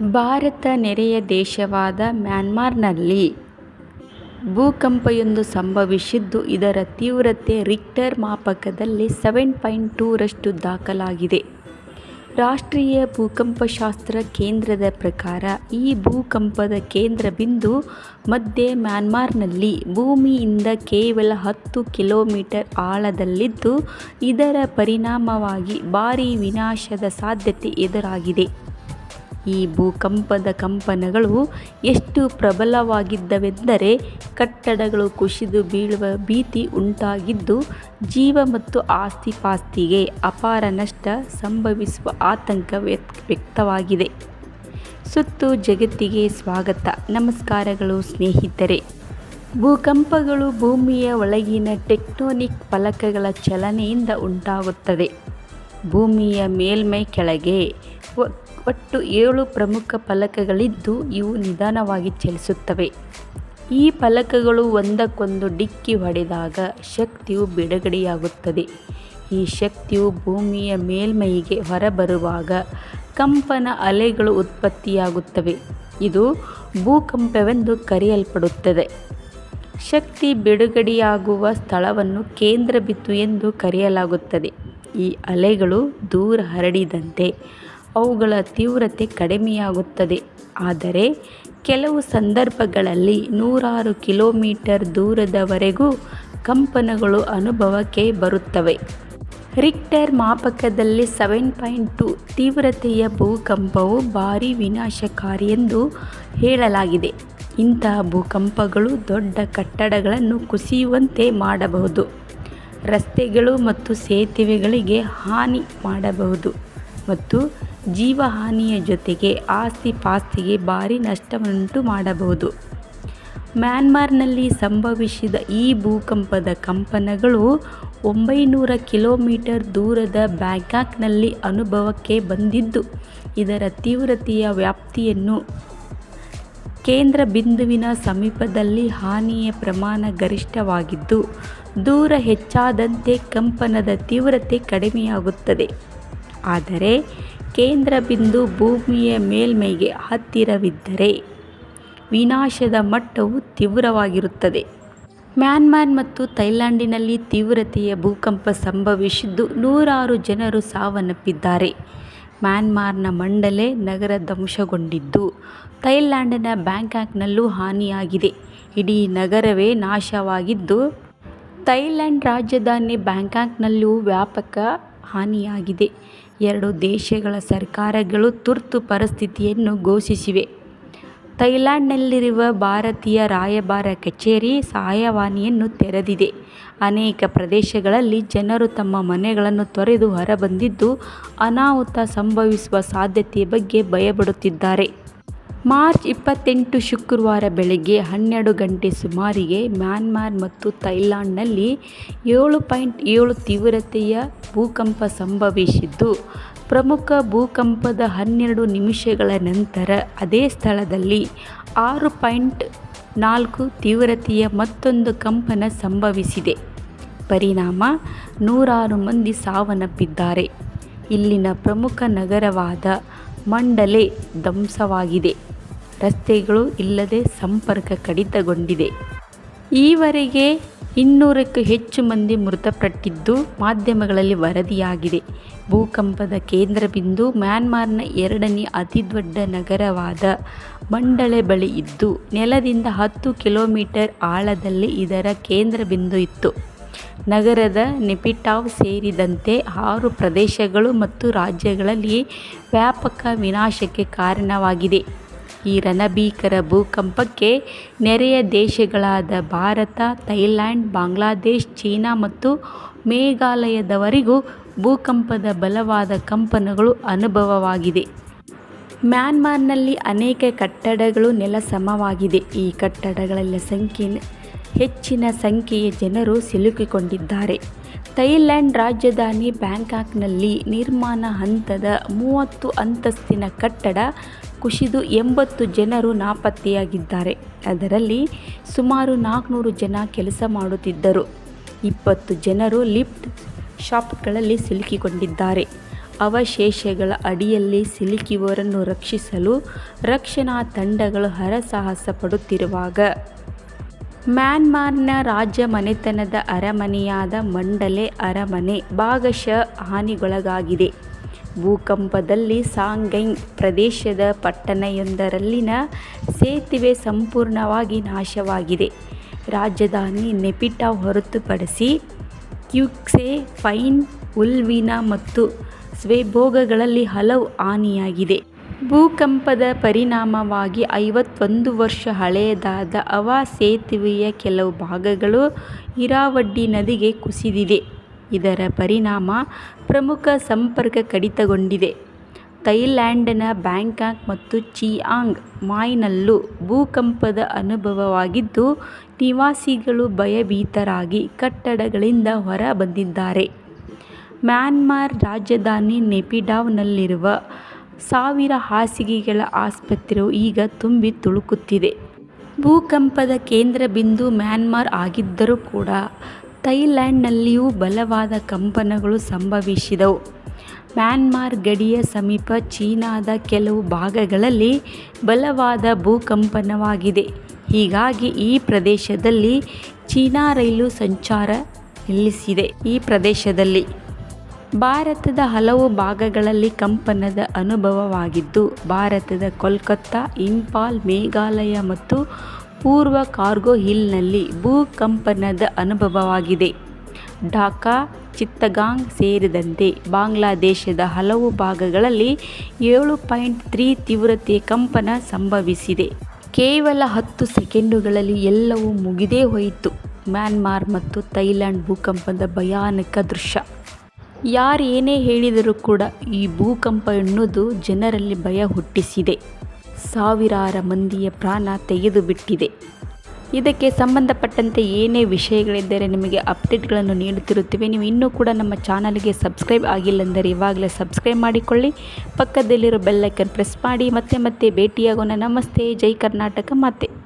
ಭಾರತ ನೆರೆಯ ದೇಶವಾದ ಮ್ಯಾನ್ಮಾರ್ನಲ್ಲಿ ಭೂಕಂಪವೊಂದು ಸಂಭವಿಸಿದ್ದು, ಇದರ ತೀವ್ರತೆ ರಿಕ್ಟರ್ ಮಾಪಕದಲ್ಲಿ ಸೆವೆನ್ ಪಾಯಿಂಟ್ ಟೂರಷ್ಟು ದಾಖಲಾಗಿದೆ. ರಾಷ್ಟ್ರೀಯ ಭೂಕಂಪಶಾಸ್ತ್ರ ಕೇಂದ್ರದ ಪ್ರಕಾರ ಈ ಭೂಕಂಪದ ಕೇಂದ್ರ ಬಿಂದು ಮಧ್ಯೆ ಮ್ಯಾನ್ಮಾರ್ನಲ್ಲಿ ಭೂಮಿಯಿಂದ ಕೇವಲ ಹತ್ತು ಕಿಲೋಮೀಟರ್ ಆಳದಲ್ಲಿದ್ದು, ಇದರ ಪರಿಣಾಮವಾಗಿ ಭಾರೀ ವಿನಾಶದ ಸಾಧ್ಯತೆ ಎದುರಾಗಿದೆ. ಈ ಭೂಕಂಪದ ಕಂಪನಗಳು ಎಷ್ಟು ಪ್ರಬಲವಾಗಿದ್ದವೆಂದರೆ ಕಟ್ಟಡಗಳು ಕುಸಿದು ಬೀಳುವ ಭೀತಿ ಉಂಟಾಗಿದ್ದು, ಜೀವ ಮತ್ತು ಆಸ್ತಿಪಾಸ್ತಿಗೆ ಅಪಾರ ನಷ್ಟ ಸಂಭವಿಸುವ ಆತಂಕ ವ್ಯಕ್ತವಾಗಿದೆ. ಸುತ್ತು ಜಗತ್ತಿಗೆ ಸ್ವಾಗತ. ನಮಸ್ಕಾರಗಳು ಸ್ನೇಹಿತರೆ. ಭೂಕಂಪಗಳು ಭೂಮಿಯ ಒಳಗಿನ ಟೆಕ್ಟೋನಿಕ್ ಫಲಕಗಳ ಚಲನೆಯಿಂದ ಉಂಟಾಗುತ್ತದೆ ಭೂಮಿಯ ಮೇಲ್ಮೈ ಕೆಳಗೆ ಒಟ್ಟು ಏಳು ಪ್ರಮುಖ ಫಲಕಗಳಿದ್ದು, ಇವು ನಿಧಾನವಾಗಿ ಚಲಿಸುತ್ತವೆ. ಈ ಫಲಕಗಳು ಒಂದಕ್ಕೊಂದು ಡಿಕ್ಕಿ ಹೊಡೆದಾಗ ಶಕ್ತಿಯು ಬಿಡುಗಡೆಯಾಗುತ್ತದೆ. ಈ ಶಕ್ತಿಯು ಭೂಮಿಯ ಮೇಲ್ಮೈಗೆ ಹೊರಬರುವಾಗ ಕಂಪನ ಅಲೆಗಳು ಉತ್ಪತ್ತಿಯಾಗುತ್ತವೆ. ಇದು ಭೂಕಂಪವೆಂದು ಕರೆಯಲ್ಪಡುತ್ತದೆ. ಶಕ್ತಿ ಬಿಡುಗಡೆಯಾಗುವ ಸ್ಥಳವನ್ನು ಕೇಂದ್ರ ಬಿತ್ತು ಎಂದು ಕರೆಯಲಾಗುತ್ತದೆ. ಈ ಅಲೆಗಳು ದೂರ ಹರಡಿದಂತೆ ಅವುಗಳ ತೀವ್ರತೆ ಕಡಿಮೆಯಾಗುತ್ತದೆ, ಆದರೆ ಕೆಲವು ಸಂದರ್ಭಗಳಲ್ಲಿ ನೂರಾರು ಕಿಲೋಮೀಟರ್ ದೂರದವರೆಗೂ ಕಂಪನಗಳು ಅನುಭವಕ್ಕೆ ಬರುತ್ತವೆ. ರಿಕ್ಟರ್ ಮಾಪಕದಲ್ಲಿ ಸೆವೆನ್ ಪಾಯಿಂಟ್ ಟು ತೀವ್ರತೆಯ ಭೂಕಂಪವು ಭಾರಿ ವಿನಾಶಕಾರಿ ಎಂದು ಹೇಳಲಾಗಿದೆ. ಇಂತಹ ಭೂಕಂಪಗಳು ದೊಡ್ಡ ಕಟ್ಟಡಗಳನ್ನು ಕುಸಿಯುವಂತೆ ಮಾಡಬಹುದು, ರಸ್ತೆಗಳು ಮತ್ತು ಸೇತುವೆಗಳಿಗೆ ಹಾನಿ ಮಾಡಬಹುದು ಮತ್ತು ಜೀವಹಾನಿಯ ಜೊತೆಗೆ ಆಸ್ತಿ-ಪಾಸ್ತಿಗೆ ಭಾರಿ ನಷ್ಟವನ್ನುಂಟು ಮಾಡಬಹುದು. ಮ್ಯಾನ್ಮಾರ್ನಲ್ಲಿ ಸಂಭವಿಸಿದ ಈ ಭೂಕಂಪದ ಕಂಪನಗಳು ಒಂಬೈನೂರ ಕಿಲೋಮೀಟರ್ ದೂರದ ಬ್ಯಾಂಕಾಕ್ನಲ್ಲಿ ಅನುಭವಕ್ಕೆ ಬಂದಿದ್ದು, ಇದರ ತೀವ್ರತೆಯ ವ್ಯಾಪ್ತಿಯನ್ನು ಕೇಂದ್ರ ಬಿಂದುವಿನ ಸಮೀಪದಲ್ಲಿ ಹಾನಿಯ ಪ್ರಮಾಣ ಗರಿಷ್ಠವಾಗಿದ್ದು, ದೂರ ಹೆಚ್ಚಾದಂತೆ ಕಂಪನದ ತೀವ್ರತೆ ಕಡಿಮೆಯಾಗುತ್ತದೆ. ಆದರೆ ಕೇಂದ್ರ ಬಿಂದು ಭೂಮಿಯ ಮೇಲ್ಮೈಗೆ ಹತ್ತಿರವಿದ್ದರೆ ವಿನಾಶದ ಮಟ್ಟವು ತೀವ್ರವಾಗಿರುತ್ತದೆ. ಮ್ಯಾನ್ಮಾರ್ ಮತ್ತು ಥೈಲ್ಯಾಂಡಿನಲ್ಲಿ ತೀವ್ರತೆಯ ಭೂಕಂಪ ಸಂಭವಿಸಿದ್ದು, ನೂರಾರು ಜನರು ಸಾವನ್ನಪ್ಪಿದ್ದಾರೆ. ಮ್ಯಾನ್ಮಾರ್ನ ಮಂಡಲೆ ನಗರ ಧ್ವಂಸಗೊಂಡಿದ್ದು, ಥೈಲ್ಯಾಂಡಿನ ಬ್ಯಾಂಕಾಕ್ನಲ್ಲೂ ಹಾನಿಯಾಗಿದೆ. ಇಡೀ ನಗರವೇ ನಾಶವಾಗಿದ್ದು, ಥೈಲ್ಯಾಂಡ್ ರಾಜಧಾನಿ ಬ್ಯಾಂಕಾಕ್ನಲ್ಲೂ ವ್ಯಾಪಕ ಹಾನಿಯಾಗಿದೆ. ಎರಡೂ ದೇಶಗಳ ಸರ್ಕಾರಗಳು ತುರ್ತು ಪರಿಸ್ಥಿತಿಯನ್ನು ಘೋಷಿಸಿವೆ. ಥೈಲ್ಯಾಂಡ್ನಲ್ಲಿರುವ ಭಾರತೀಯ ರಾಯಭಾರ ಕಚೇರಿ ಸಹಾಯವಾಣಿಯನ್ನು ತೆರೆದಿದೆ. ಅನೇಕ ಪ್ರದೇಶಗಳಲ್ಲಿ ಜನರು ತಮ್ಮ ಮನೆಗಳನ್ನು ತೊರೆದು ಹೊರಬಂದಿದ್ದು, ಅನಾಹುತ ಸಂಭವಿಸುವ ಸಾಧ್ಯತೆ ಬಗ್ಗೆ ಭಯಪಡುತ್ತಿದ್ದಾರೆ. ಮಾರ್ಚ್ ಇಪ್ಪತ್ತೆಂಟು ಶುಕ್ರವಾರ ಬೆಳಗ್ಗೆ ಹನ್ನೆರಡು ಗಂಟೆ ಸುಮಾರಿಗೆ ಮ್ಯಾನ್ಮಾರ್ ಮತ್ತು ಥೈಲ್ಯಾಂಡ್ನಲ್ಲಿ ಏಳು ಪಾಯಿಂಟ್ ಏಳು ತೀವ್ರತೆಯ ಭೂಕಂಪ ಸಂಭವಿಸಿದ್ದು, ಪ್ರಮುಖ ಭೂಕಂಪದ ಹನ್ನೆರಡು ನಿಮಿಷಗಳ ನಂತರ ಅದೇ ಸ್ಥಳದಲ್ಲಿ ಆರು ಪಾಯಿಂಟ್ ನಾಲ್ಕು ತೀವ್ರತೆಯ ಮತ್ತೊಂದು ಕಂಪನ ಸಂಭವಿಸಿದೆ. ಪರಿಣಾಮ ನೂರಾರು ಮಂದಿ ಸಾವನ್ನಪ್ಪಿದ್ದಾರೆ. ಇಲ್ಲಿನ ಪ್ರಮುಖ ನಗರವಾದ ಮಂಡಲೆ ಧ್ವಂಸವಾಗಿದೆ. ರಸ್ತೆಗಳು ಇಲ್ಲದೆ ಸಂಪರ್ಕ ಕಡಿತಗೊಂಡಿದೆ. ಈವರೆಗೆ ಇನ್ನೂರಕ್ಕೂ ಹೆಚ್ಚು ಮಂದಿ ಮೃತಪಟ್ಟಿದ್ದು ಮಾಧ್ಯಮಗಳಲ್ಲಿ ವರದಿಯಾಗಿದೆ. ಭೂಕಂಪದ ಕೇಂದ್ರ ಬಿಂದು ಮ್ಯಾನ್ಮಾರ್ನ ಎರಡನೇ ಅತಿದೊಡ್ಡ ನಗರವಾದ ಮಂಡಳೆ ಬಳಿ ಇದ್ದು, ನೆಲದಿಂದ ಹತ್ತು ಕಿಲೋಮೀಟರ್ ಆಳದಲ್ಲಿ ಇದರ ಕೇಂದ್ರ ಬಿಂದು ಇತ್ತು. ನಗರದ ನೆಪಿಟಾವ್ ಸೇರಿದಂತೆ ಆರು ಪ್ರದೇಶಗಳು ಮತ್ತು ರಾಜ್ಯಗಳಲ್ಲಿ ವ್ಯಾಪಕ ವಿನಾಶಕ್ಕೆ ಕಾರಣವಾಗಿದೆ. ಈ ರಣಭೀಕರ ಭೂಕಂಪಕ್ಕೆ ನೆರೆಯ ದೇಶಗಳಾದ ಭಾರತ, ಥೈಲ್ಯಾಂಡ್, ಬಾಂಗ್ಲಾದೇಶ್ ಚೀನಾ ಮತ್ತು ಮೇಘಾಲಯದವರೆಗೂ ಭೂಕಂಪದ ಬಲವಾದ ಕಂಪನಗಳು ಅನುಭವವಾಗಿದೆ. ಮ್ಯಾನ್ಮಾರ್ನಲ್ಲಿ ಅನೇಕ ಕಟ್ಟಡಗಳು ನೆಲಸಮವಾಗಿದೆ ಈ ಕಟ್ಟಡಗಳಲ್ಲಿ ಹೆಚ್ಚಿನ ಸಂಖ್ಯೆಯ ಜನರು ಸಿಲುಕಿಕೊಂಡಿದ್ದಾರೆ. ಥೈಲ್ಯಾಂಡ್ ರಾಜಧಾನಿ ಬ್ಯಾಂಕಾಕ್ನಲ್ಲಿ ನಿರ್ಮಾಣ ಹಂತದ ಮೂವತ್ತು ಅಂತಸ್ತಿನ ಕಟ್ಟಡ ಕುಸಿದು ಎಂಬತ್ತು ಜನರು ನಾಪತ್ತೆಯಾಗಿದ್ದಾರೆ. ಅದರಲ್ಲಿ ಸುಮಾರು ನಾಲ್ಕುನೂರು ಜನ ಕೆಲಸ ಮಾಡುತ್ತಿದ್ದರು. ಇಪ್ಪತ್ತು ಜನರು ಲಿಫ್ಟ್ ಶಾಪ್ಗಳಲ್ಲಿ ಸಿಲುಕಿಕೊಂಡಿದ್ದಾರೆ. ಅವಶೇಷಗಳ ಅಡಿಯಲ್ಲಿ ಸಿಲುಕಿವರನ್ನು ರಕ್ಷಿಸಲು ರಕ್ಷಣಾ ತಂಡಗಳು ಹರಸಾಹಸ ಪಡುತ್ತಿರುವಾಗ ಮ್ಯಾನ್ಮಾರ್ನ ರಾಜ್ಯ ಮನೆತನದ ಅರಮನೆಯಾದ ಮಂಡಲೆ ಅರಮನೆ ಭಾಗಶಃ ಹಾನಿಗೊಳಗಾಗಿದೆ. ಭೂಕಂಪದಲ್ಲಿ ಸಾಂಗೈಂಗ್ ಪ್ರದೇಶದ ಪಟ್ಟಣೆಯೊಂದರಲ್ಲಿನ ಸೇತುವೆ ಸಂಪೂರ್ಣವಾಗಿ ನಾಶವಾಗಿದೆ. ರಾಜಧಾನಿ ನೆಪಿಟಾ ಹೊರತುಪಡಿಸಿ ಕ್ಯುಕ್ಸೆ, ಫೈನ್ ಉಲ್ವಿನಾ ಮತ್ತು ಸ್ವೇಭೋಗಗಳಲ್ಲಿ ಹಲವು ಹಾನಿಯಾಗಿದೆ. ಭೂಕಂಪದ ಪರಿಣಾಮವಾಗಿ ಐವತ್ತೊಂದು ವರ್ಷ ಹಳೆಯದಾದ ಅವಾ ಸೇತುವೆಯ ಕೆಲವು ಭಾಗಗಳು ಇರಾವಡ್ಡಿ ನದಿಗೆ ಕುಸಿದಿದೆ. ಇದರ ಪರಿಣಾಮ ಪ್ರಮುಖ ಸಂಪರ್ಕ ಕಡಿತಗೊಂಡಿದೆ. ಥೈಲ್ಯಾಂಡ್ನ ಬ್ಯಾಂಕಾಕ್ ಮತ್ತು ಚಿಯಾಂಗ್ ಮಾಯ್ನಲ್ಲೂ ಭೂಕಂಪದ ಅನುಭವವಾಗಿದ್ದು, ನಿವಾಸಿಗಳು ಭಯಭೀತರಾಗಿ ಕಟ್ಟಡಗಳಿಂದ ಹೊರ ಬಂದಿದ್ದಾರೆ. ಮ್ಯಾನ್ಮಾರ್ ರಾಜಧಾನಿ ನೆಪಿಡಾವ್ನಲ್ಲಿರುವ ಸಾವಿರ ಹಾಸಿಗೆಗಳ ಆಸ್ಪತ್ರೆಯು ಈಗ ತುಂಬಿ ತುಳುಕುತ್ತಿದೆ. ಭೂಕಂಪದ ಕೇಂದ್ರ ಬಿಂದು ಮ್ಯಾನ್ಮಾರ್ ಆಗಿದ್ದರೂ ಕೂಡ ಥೈಲ್ಯಾಂಡ್ನಲ್ಲಿಯೂ ಬಲವಾದ ಕಂಪನಗಳು ಸಂಭವಿಸಿದವು. ಮ್ಯಾನ್ಮಾರ್ ಗಡಿಯ ಸಮೀಪ ಚೀನಾದ ಕೆಲವು ಭಾಗಗಳಲ್ಲಿ ಬಲವಾದ ಭೂಕಂಪನವಾಗಿದೆ. ಹೀಗಾಗಿ ಈ ಪ್ರದೇಶದಲ್ಲಿ ಚೀನಾ ರೈಲು ಸಂಚಾರ ನಿಲ್ಲಿಸಿದೆ. ಈ ಪ್ರದೇಶದಲ್ಲಿ ಭಾರತದ ಹಲವು ಭಾಗಗಳಲ್ಲಿ ಕಂಪನದ ಅನುಭವವಾಗಿದ್ದು, ಭಾರತದ ಕೋಲ್ಕತ್ತಾ ಇಂಫಾಲ್, ಮೇಘಾಲಯ ಮತ್ತು ಪೂರ್ವ ಕಾರ್ಗೋ ಹಿಲ್ನಲ್ಲಿ ಭೂಕಂಪನದ ಅನುಭವವಾಗಿದೆ. ಢಾಕಾ, ಚಿತ್ತಗಾಂಗ್ ಸೇರಿದಂತೆ ಬಾಂಗ್ಲಾದೇಶದ ಹಲವು ಭಾಗಗಳಲ್ಲಿ ಏಳು ಪಾಯಿಂಟ್ ತ್ರೀ ತೀವ್ರತೆ ಕಂಪನ ಸಂಭವಿಸಿದೆ. ಕೇವಲ ಹತ್ತು ಸೆಕೆಂಡುಗಳಲ್ಲಿ ಎಲ್ಲವೂ ಮುಗಿದೇ ಹೋಯಿತು. ಮ್ಯಾನ್ಮಾರ್ ಮತ್ತು ಥೈಲ್ಯಾಂಡ್ ಭೂಕಂಪದ ಭಯಾನಕ ದೃಶ್ಯ. ಯಾರು ಏನೇ ಹೇಳಿದರೂ ಕೂಡ ಈ ಭೂಕಂಪ ಎನ್ನುವುದು ಜನರಲ್ಲಿ ಭಯ ಹುಟ್ಟಿಸಿದೆ. ಸಾವಿರಾರು ಮಂದಿಯ ಪ್ರಾಣ ತೆಗೆದುಬಿಟ್ಟಿದೆ. ಇದಕ್ಕೆ ಸಂಬಂಧಪಟ್ಟಂತೆ ಏನೇ ವಿಷಯಗಳಿದ್ದರೆ ನಿಮಗೆ ಅಪ್ಡೇಟ್ಗಳನ್ನು ನೀಡುತ್ತಿರುತ್ತೇವೆ. ನೀವು ಇನ್ನೂ ಕೂಡ ನಮ್ಮ ಚಾನಲ್ಗೆ ಸಬ್ಸ್ಕ್ರೈಬ್ ಆಗಿಲ್ಲಂದರೆ ಇವಾಗಲೇ ಸಬ್ಸ್ಕ್ರೈಬ್ ಮಾಡಿಕೊಳ್ಳಿ. ಪಕ್ಕದಲ್ಲಿರೋ ಬೆಲ್ಲೈಕನ್ ಪ್ರೆಸ್ ಮಾಡಿ. ಮತ್ತೆ ಮತ್ತೆ ಭೇಟಿಯಾಗೋಣ. ನಮಸ್ತೆ. ಜೈ ಕರ್ನಾಟಕ ಮಾತೆ